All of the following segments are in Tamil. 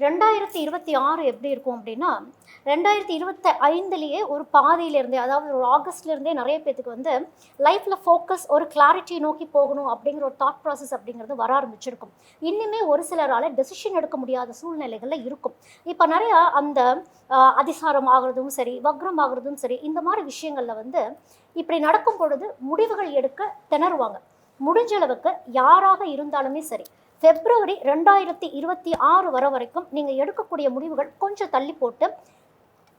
ரெண்டாயிரத்தி இருபத்தி ஆறு எப்படி இருக்கும் அப்படின்னா ரெண்டாயிரத்தி இருபத்தி ஐந்துலேயே ஒரு பாதியிலேருந்தே அதாவது ஒரு ஆகஸ்ட்லேருந்தே நிறைய பேத்துக்கு வந்து லைஃப்பில் ஃபோக்கஸ் ஒரு கிளாரிட்டி நோக்கி போகணும் அப்படிங்கிற ஒரு தாட் ப்ராசஸ் அப்படிங்கிறது வர ஆரம்பிச்சிருக்கும். இன்னுமே ஒரு சிலரால் டெசிஷன் எடுக்க முடியாத சூழ்நிலைகளில் இருக்கும். இப்போ நிறையா அந்த அதிசாரம் ஆகிறதும் சரி வக்ரம் ஆகுறதும் சரி இந்த மாதிரி விஷயங்களில் வந்து இப்படி நடக்கும் பொழுது முடிவுகள் எடுக்க திணறுவாங்க. முடிஞ்ச அளவுக்கு யாராக இருந்தாலுமே சரி பிப்ரவரி ரெண்டாயிரத்தி இருபத்தி ஆறு வர வரைக்கும் நீங்கள் எடுக்கக்கூடிய முடிவுகள் கொஞ்சம் தள்ளி போட்டு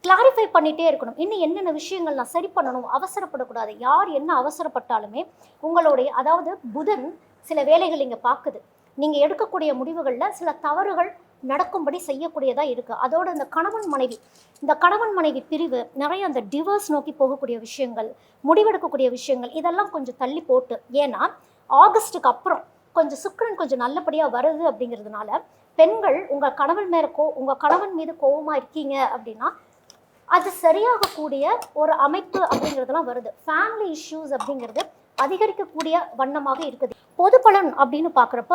கிளாரிஃபை பண்ணிகிட்டே இருக்கணும். இன்னும் என்னென்ன விஷயங்கள் நான் சரி பண்ணணும் அவசரப்படக்கூடாது யார் என்ன அவசரப்பட்டாலுமே உங்களுடைய அதாவது புதன் சில வேலைகள் இங்கே பார்க்குது நீங்கள் எடுக்கக்கூடிய முடிவுகளில் சில தவறுகள் நடக்கும்படி செய்யக்கூடியதாக இருக்குது அதோடு இந்த கணவன் மனைவி இந்த கணவன் மனைவி பிரிவு நிறைய அந்த டிவர்ஸ் நோக்கி போகக்கூடிய விஷயங்கள் முடிவெடுக்கக்கூடிய விஷயங்கள் இதெல்லாம் கொஞ்சம் தள்ளி போட்டு ஏன்னா ஆகஸ்ட்டுக்கு அப்புறம் கொஞ்சம் சுக்கிரன் கொஞ்சம் நல்லபடியாக வருது அப்படிங்கிறதுனால பெண்கள் உங்கள் கணவன் மேலே கோ உங்கள் கணவன் மீது கோபமாக இருக்கீங்க அப்படின்னா அது சரியாகக்கூடிய ஒரு அமைப்பு அப்படிங்கிறதுலாம் வருது. ஃபேமிலி இஷ்யூஸ் அப்படிங்கிறது அதிகரிக்கக்கூடிய வண்ணமாக இருக்குது. பொது பலன் அப்படின்னு பார்க்குறப்ப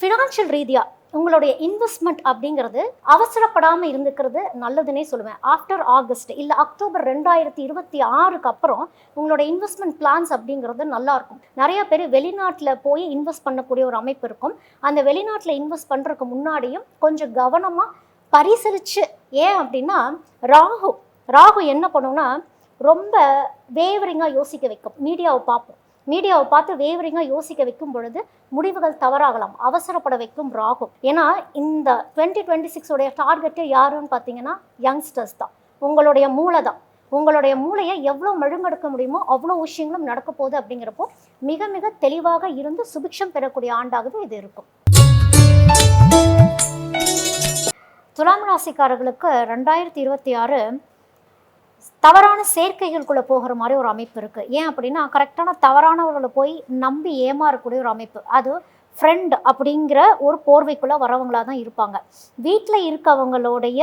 ஃபினான்ஷியல் ரீதியாக உங்களுடைய இன்வெஸ்ட்மெண்ட் அப்படிங்கிறது அவசரப்படாமல் இருந்துக்கிறது நல்லதுன்னே சொல்லுவேன். ஆஃப்டர் ஆகஸ்ட் இல்லை அக்டோபர் ரெண்டாயிரத்தி இருபத்தி ஆறுக்கு அப்புறம் உங்களோட இன்வெஸ்ட்மெண்ட் பிளான்ஸ் அப்படிங்கிறது நல்லாயிருக்கும் நிறைய பேர் வெளிநாட்டில் போய் இன்வெஸ்ட் பண்ணக்கூடிய ஒரு அமைப்பு இருக்கும். அந்த வெளிநாட்டில் இன்வெஸ்ட் பண்ணுறதுக்கு முன்னாடியும் கொஞ்சம் கவனமாக பரிசீலிச்சு. ஏன் அப்படின்னா ராகு ராகு என்ன பண்ணுன்னா ரொம்ப வேவரிங்காக யோசிக்க வைக்கும். மீடியாவை பார்ப்போம். மீடியாவை பார்த்து வேவரிங்காக யோசிக்க வைக்கும் பொழுது முடிவுகள் தவறாகலாம் அவசரப்பட வைக்கும் ராகும் ஏன்னா இந்த டுவெண்ட்டி டுவெண்ட்டி சிக்ஸோடைய டார்கெட்டே யாருன்னு பார்த்தீங்கன்னா யங்ஸ்டர்ஸ் தான். உங்களுடைய மூளை தான். உங்களுடைய மூளையை எவ்வளோ மழுங்கெடுக்க முடியுமோ அவ்வளோ விஷயங்களும் நடக்க போகுது அப்படிங்கிறப்போ மிக மிக தெளிவாக இருந்து சுபிக்ஷம் பெறக்கூடிய ஆண்டாகவே இது இருக்கும். துலாம் ராசிக்காரர்களுக்கு ரெண்டாயிரத்தி இருபத்தி ஆறு தவறான சேர்க்கைகளுக்குள்ளே போகிற மாதிரி ஒரு அமைப்பு இருக்குது ஏன் அப்படின்னா கரெக்டான தவறானவர்களை போய் நம்பி ஏமாறக்கூடிய ஒரு அமைப்பு. அது ஃப்ரெண்ட் அப்படிங்கிற ஒரு போர்வைக்குள்ளே வரவங்களாக தான் இருப்பாங்க. வீட்டில் இருக்கவங்களுடைய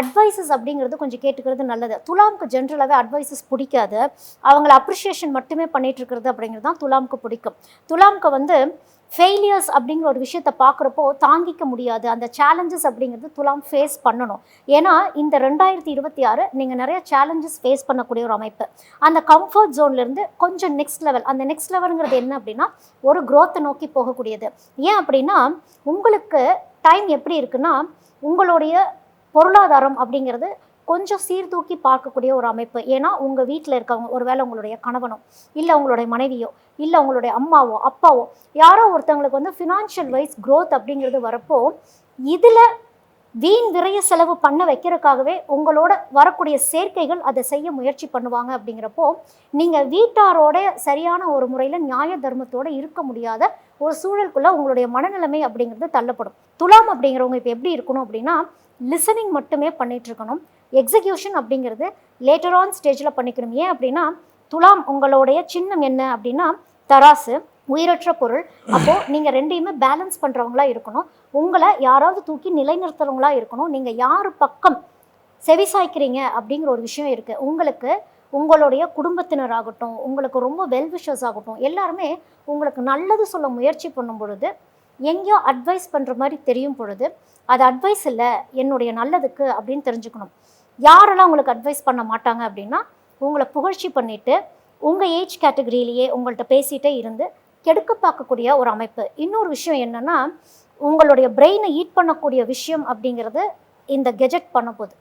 அட்வைசஸ் அப்படிங்கிறது கொஞ்சம் கேட்டுக்கிறது நல்லது. துலாமுக்கு ஜென்ரலாகவே அட்வைசஸ் பிடிக்காது. அவங்கள அப்ரிஷியேஷன் மட்டுமே பண்ணிட்டு இருக்கிறது அப்படிங்கிறது தான் துலாமுக்கு பிடிக்கும். துலாமுக்கு வந்து ஃபெயிலியர்ஸ் அப்படிங்கிற ஒரு விஷயத்தை பார்க்குறப்போ தாங்கிக்க முடியாது. அந்த சேலஞ்சஸ் அப்படிங்கிறது துலாம் ஃபேஸ் பண்ணணும். ஏன்னா இந்த ரெண்டாயிரத்தி இருபத்தி ஆறு நீங்கள் நிறைய சேலஞ்சஸ் ஃபேஸ் பண்ணக்கூடிய ஒரு அமைப்பு. அந்த கம்ஃபர்ட் ஜோன்லேருந்து கொஞ்சம் நெக்ஸ்ட் லெவல் அந்த நெக்ஸ்ட் லெவலுங்கிறது என்ன அப்படின்னா ஒரு க்ரோத்தை நோக்கி போகக்கூடியது. ஏன் அப்படின்னா உங்களுக்கு டைம் எப்படி இருக்குன்னா உங்களுடைய பொருளாதாரம் அப்படிங்கிறது கொஞ்சம் சீர்தூக்கி பார்க்கக்கூடிய ஒரு அமைப்பு. ஏன்னா உங்கள் வீட்டில் இருக்கவங்க ஒருவேளை உங்களுடைய கணவனோ இல்லை உங்களுடைய மனைவியோ இல்லை உங்களுடைய அம்மாவோ அப்பாவோ யாரோ ஒருத்தவங்களுக்கு வந்து ஃபினான்ஷியல் வைஸ் க்ரோத் அப்படிங்கிறது வரப்போ இதில் வீண் விரைய செலவு பண்ண வைக்கிறதுக்காகவே உங்களோட வரக்கூடிய சேர்க்கைகள் அதை செய்ய முயற்சி பண்ணுவாங்க அப்படிங்கிறப்போ நீங்கள் வீட்டாரோட சரியான ஒரு முறையில் நியாய தர்மத்தோட இருக்க முடியாத ஒரு சூழலுக்குள்ளே உங்களுடைய மனநிலைமை அப்படிங்கிறது தள்ளப்படும். துலாம் அப்படிங்கிறவங்க இப்போ எப்படி இருக்கணும் அப்படின்னா லிசனிங் மட்டுமே பண்ணிகிட்ருக்கணும் எக்ஸிக்யூஷன் அப்படிங்கிறது லேட்டர் ஆன் ஸ்டேஜில் பண்ணிக்கணும். ஏன் அப்படின்னா துலாம் உங்களுடைய சின்னம் என்ன அப்படின்னா தராசு உயிரற்ற பொருள். அப்போது நீங்கள் ரெண்டையுமே பேலன்ஸ் பண்ணுறவங்களா இருக்கணும். உங்களை யாராவது தூக்கி நிலைநிறுத்துறவங்களா இருக்கணும். நீங்கள் யார் பக்கம் செவிசாய்க்கிறீங்க அப்படிங்கிற ஒரு விஷயம் இருக்குது உங்களுக்கு உங்களுடைய குடும்பத்தினராகட்டும் உங்களுக்கு ரொம்ப வெல்விஷர்ஸ் ஆகட்டும் எல்லாருமே உங்களுக்கு நல்லது சொல்ல முயற்சி பண்ணும் பொழுது எங்கேயோ அட்வைஸ் பண்ணுற மாதிரி தெரியும் பொழுது அது அட்வைஸ் இல்லை என்னுடைய நல்லதுக்கு அப்படின்னு தெரிஞ்சுக்கணும். யாரெல்லாம் உங்களுக்கு அட்வைஸ் பண்ண மாட்டாங்க அப்படின்னா உங்களை புகழ்ச்சி பண்ணிவிட்டு உங்கள் ஏஜ் கேட்டகரியிலேயே உங்கள்கிட்ட பேசிகிட்டே இருந்து கெடுக்க பார்க்கக்கூடிய ஒரு அமைப்பு. இன்னொரு விஷயம் என்னென்னா உங்களுடைய பிரெயினை ஈட் பண்ணக்கூடிய விஷயம் அப்படிங்கிறது இந்த கெஜெட் பண்ண போகுது.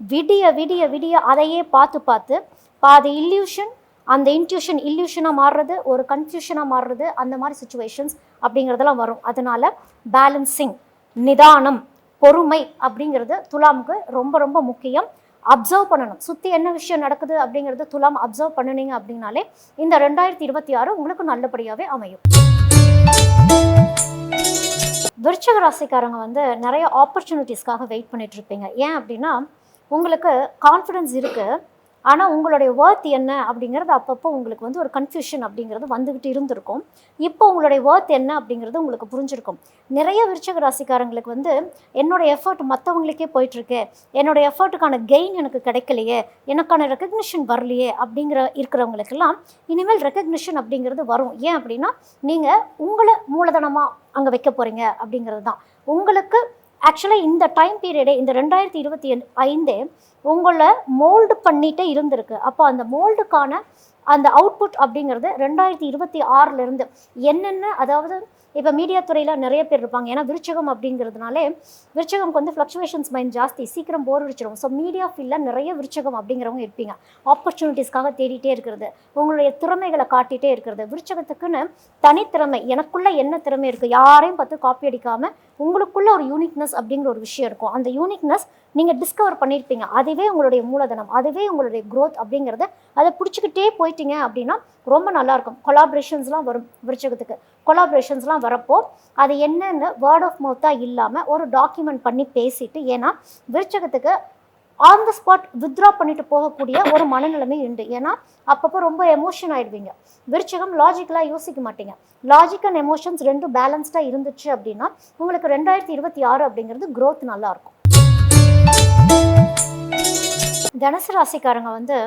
விடிய விடிய விடிய அதையே பார்த்து பார்த்து பாதி இல்யூஷன் அந்த இன்ட்யூஷன் இல்யூஷனாக மாறுறது ஒரு கன்ஃபியூஷனாக மாறுறது அந்த மாதிரி சுச்சுவேஷன்ஸ் அப்படிங்கிறதெல்லாம் வரும். அதனால பேலன்சிங் நிதானம் பொறுமை அப்படிங்கிறது துலாமுக்கு ரொம்ப ரொம்ப முக்கியம். அப்சர்வ் பண்ணணும். சுற்றி என்ன விஷயம் நடக்குது அப்படிங்கிறது துலாம் அப்சர்வ் பண்ணுனீங்க அப்படின்னாலே இந்த ரெண்டாயிரத்தி இருபத்தி ஆறு உங்களுக்கு நல்லபடியாகவே அமையும். விருச்சக ராசிக்காரங்க வந்து நிறைய ஆப்பர்ச்சுனிட்டிஸ்க்காக வெயிட் பண்ணிட்டு இருப்பீங்க. ஏன் அப்படின்னா உங்களுக்கு கான்ஃபிடன்ஸ் இருக்குது ஆனால் உங்களுடைய ஒர்த் என்ன அப்படிங்கிறது அப்பப்போ உங்களுக்கு வந்து ஒரு கன்ஃபியூஷன் அப்படிங்கிறது வந்துக்கிட்டு இருந்திருக்கும். இப்போ உங்களுடைய ஒர்த் என்ன அப்படிங்கிறது உங்களுக்கு புரிஞ்சிருக்கும். நிறைய விருச்சக ராசிக்காரங்களுக்கு வந்து என்னோட எஃபர்ட் மற்றவங்களுக்கே போயிட்டுருக்கு. என்னோடய எஃபர்ட்டுக்கான கெயின் எனக்கு கிடைக்கலையே. எனக்கான ரெக்கக்னிஷன் வரலையே அப்படிங்கிற இருக்கிறவங்களுக்கெல்லாம் இனிமேல் ரெக்கக்னிஷன் அப்படிங்கிறது வரும். ஏன் அப்படின்னா நீங்கள் உங்களை மூலதனமாக அங்கே வைக்க போகிறீங்க அப்படிங்கிறது தான். உங்களுக்கு ஆக்சுவலாக இந்த டைம் பீரியடே இந்த ரெண்டாயிரத்தி இருபத்தி ஐந்தே உங்களை மோல்டு பண்ணிகிட்டே இருந்திருக்கு. அப்போ அந்த மோல்டுக்கான அந்த அவுட்புட் அப்படிங்கிறது ரெண்டாயிரத்தி இருபத்தி ஆறிலிருந்து என்னென்ன அதாவது இப்போ மீடியா துறையில் நிறைய பேர் இருப்பாங்க. ஏன்னா விருச்சகம் அப்படிங்கிறதுனாலே விருச்சகம்க்கு வந்து ஃப்ளக்சுவேஷன்ஸ் மைண்ட் ஜாஸ்தி. சீக்கிரம் போர் அடிச்சிடும். ஸோ மீடியா ஃபீல்டில் நிறைய விருச்சகம் அப்படிங்கிறவங்க இருப்பீங்க. ஆப்பர்ச்சுனிட்டிஸ்க்காக தேடிட்டே இருக்கிறது. உங்களுடைய திறமைகளை காட்டிகிட்டே இருக்கிறது. விருச்சகத்துக்குன்னு தனித்திறமை எனக்குள்ளே என்ன திறமை இருக்குது யாரையும் பார்த்து காப்பி அடிக்காமல் உங்களுக்குள்ள ஒரு யூனிக்னஸ் அப்படிங்கிற ஒரு விஷயம் இருக்கும். அந்த யூனிக்னஸ் நீங்கள் டிஸ்கவர் பண்ணியிருப்பீங்க அதுவே உங்களுடைய மூலதனம் அதுவே உங்களுடைய க்ரோத் அப்படிங்கிறத. அதை பிடிச்சிக்கிட்டே போயிட்டீங்க அப்படின்னா ரொம்ப நல்லாயிருக்கும் கொலாபரேஷன்ஸ்லாம் வரும் விருச்சகத்துக்கு. கொலாபரேஷன்ஸ்லாம் வரப்போ அது என்னென்னு வேர்ட் ஆஃப் மவுத்தாக இல்லாமல் ஒரு டாக்குமெண்ட் பண்ணி பேசிட்டு ஏன்னா விருச்சகத்துக்கு ஆன் த ஸ்பாட் வித்ட்ரா பண்ணிட்டு போகக்கூடிய ஒரு மனநிலைமை உண்டு. ஏன்னா அப்பப்போ ரொம்ப எமோஷன் ஆயிடுவீங்க. விருச்சகம் லாஜிக்கலாக யோசிக்க மாட்டீங்க. லாஜிக் அண்ட் எமோஷன்ஸ் ரெண்டும் பேலன்ஸ்டாக இருந்துச்சு அப்படின்னா உங்களுக்கு ரெண்டாயிரத்தி இருபத்தி ஆறு அப்படிங்கிறது க்ரோத் நல்லா இருக்கும் தனுசு ராசிக்காரங்க வந்து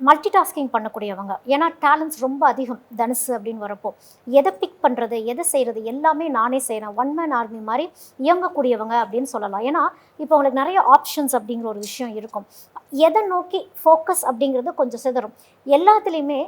மல்டி டாஸ்கிங் பண்ணக்கூடியவங்க. ஏன்னா டேலண்ட்ஸ் ரொம்ப அதிகம் தனுசு அப்படின்னு வரப்போ. எதை பிக் பண்ணுறது எதை செய்கிறது எல்லாமே நானே செய்கிறேன் ஒன் மேன் ஆர்மி மாதிரி இயங்கக்கூடியவங்க அப்படின்னு சொல்லலாம். ஏன்னா இப்போ உங்களுக்கு நிறைய ஆப்ஷன்ஸ் அப்படிங்கிற ஒரு விஷயம் இருக்கும். எதை நோக்கி ஃபோக்கஸ் அப்படிங்கிறது கொஞ்சம் சிதறும். எல்லாத்துலேயுமே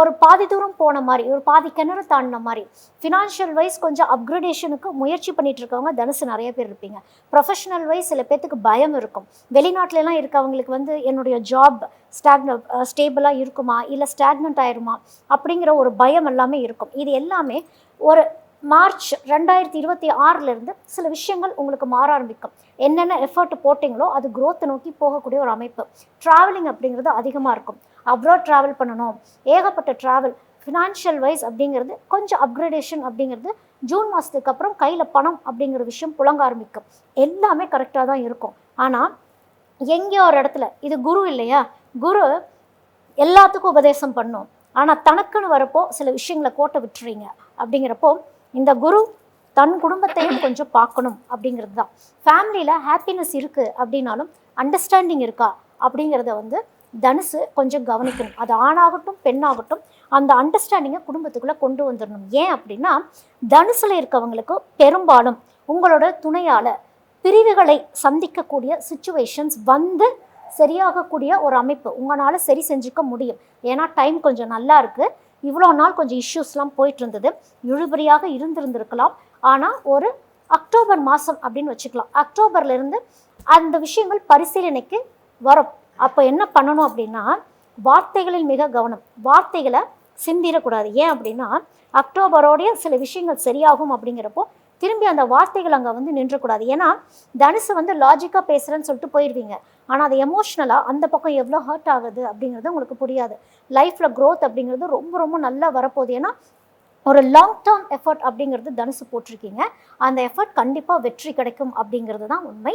ஒரு பாதி தூரம் போன மாதிரி ஒரு பாதி கிணறு தாண்டின மாதிரி ஃபினான்ஷியல் வைஸ் கொஞ்சம் அப்கிரேடேஷனுக்கு முயற்சி பண்ணிட்டு இருக்கவங்க தனுசு நிறைய பேர் இருப்பீங்க. ப்ரொஃபஷனல் வைஸ் சில பேர்த்துக்கு பயம் இருக்கும். வெளிநாட்டிலலாம் இருக்கவங்களுக்கு வந்து என்னுடைய ஜாப் ஸ்டாக்ன ஸ்டேபிளாக இருக்குமா? இல்லை ஸ்டாக்னண்ட் ஆயிருமா? அப்படிங்கிற ஒரு பயம் எல்லாமே இருக்கும். இது எல்லாமே ஒரு மார்ச் ரெண்டாயிரத்தி இருபத்தி ஆறிலிருந்து சில விஷயங்கள் உங்களுக்கு மாற ஆரம்பிக்கும். என்னென்ன எஃபர்ட் போட்டிங்களோ அது குரோத்தை நோக்கி போகக்கூடிய ஒரு அமைப்பு. ட்ராவலிங் அப்படிங்கிறது அதிகமாக இருக்கும். அப்ராட் ட்ராவல் பண்ணணும். ஏகப்பட்ட ட்ராவல் ஃபினான்ஷியல் வைஸ் அப்படிங்கிறது கொஞ்சம் அப்கிரேடேஷன் அப்படிங்கிறது ஜூன் மாதத்துக்கு அப்புறம் கையில் பணம் அப்படிங்கிற விஷயம் புழங்க ஆரம்பிக்கும். எல்லாமே கரெக்டாக தான் இருக்கும். ஆனால் எங்கேயோ ஒரு இடத்துல இது குரு இல்லையா? குரு எல்லாத்துக்கும் உபதேசம் பண்ணும். ஆனால் தனக்குன்னு வரப்போ சில விஷயங்களை கோட்டை விட்டுறீங்க. அப்படிங்கிறப்போ இந்த குரு தன் குடும்பத்தையும் கொஞ்சம் பார்க்கணும் அப்படிங்கிறது தான் ஃபேமிலியில் ஹாப்பினஸ் இருக்குது அப்படின்னாலும் அண்டர்ஸ்டாண்டிங் இருக்கா அப்படிங்கிறத வந்து தனுசு கொஞ்சம் கவனிக்கணும். அது ஆணாகட்டும் பெண்ணாகட்டும் அந்த அண்டர்ஸ்டாண்டிங்கை குடும்பத்துக்குள்ளே கொண்டு வந்துடணும். ஏன் அப்படின்னா தனுசில் இருக்கவங்களுக்கு பெரும்பாலும் உங்களோட துணையால் பிரிவுகளை சந்திக்கக்கூடிய சுச்சுவேஷன்ஸ் வந்து சரியாகக்கூடிய ஒரு அமைப்பு. உங்களால் சரி செஞ்சுக்க முடியும். ஏன்னா டைம் கொஞ்சம் நல்லா இருக்குது இவ்வளோ நாள் கொஞ்சம் இஷ்யூஸ்லாம் போயிட்டு இருந்தது இழுபறியாக இருந்திருந்திருக்கலாம். ஆனால் ஒரு அக்டோபர் மாதம் அப்படின்னு வச்சுக்கலாம். அக்டோபர்லேருந்து அந்த விஷயங்கள் பரிசீலனைக்கு வரும். அப்போ என்ன பண்ணணும் அப்படின்னா வார்த்தைகளில் மிக கவனம். வார்த்தைகளை சிந்திடக்கூடாது. ஏன் அப்படின்னா அக்டோபரோடைய சில விஷயங்கள் சரியாகும் அப்படிங்கிறப்போ திரும்பி அந்த வார்த்தைகள் அங்கே வந்து நின்றக்கூடாது. ஏன்னா தனுசு வந்து லாஜிக்காக பேசுகிறேன்னு சொல்லிட்டு போயிடுவீங்க ஆனால் அது எமோஷ்னலாக அந்த பக்கம் எவ்வளோ ஹர்ட் ஆகுது அப்படிங்கிறது உங்களுக்கு புரியாது. லைஃப்பில் க்ரோத் அப்படிங்கிறது ரொம்ப ரொம்ப நல்லா வரப்போகுது. ஏன்னா ஒரு லாங் டேர்ம் எஃபர்ட் அப்படிங்கிறது தனுசு போட்டிருக்கீங்க. அந்த எஃபர்ட் கண்டிப்பாக வெற்றி கிடைக்கும் அப்படிங்கிறது தான் உண்மை.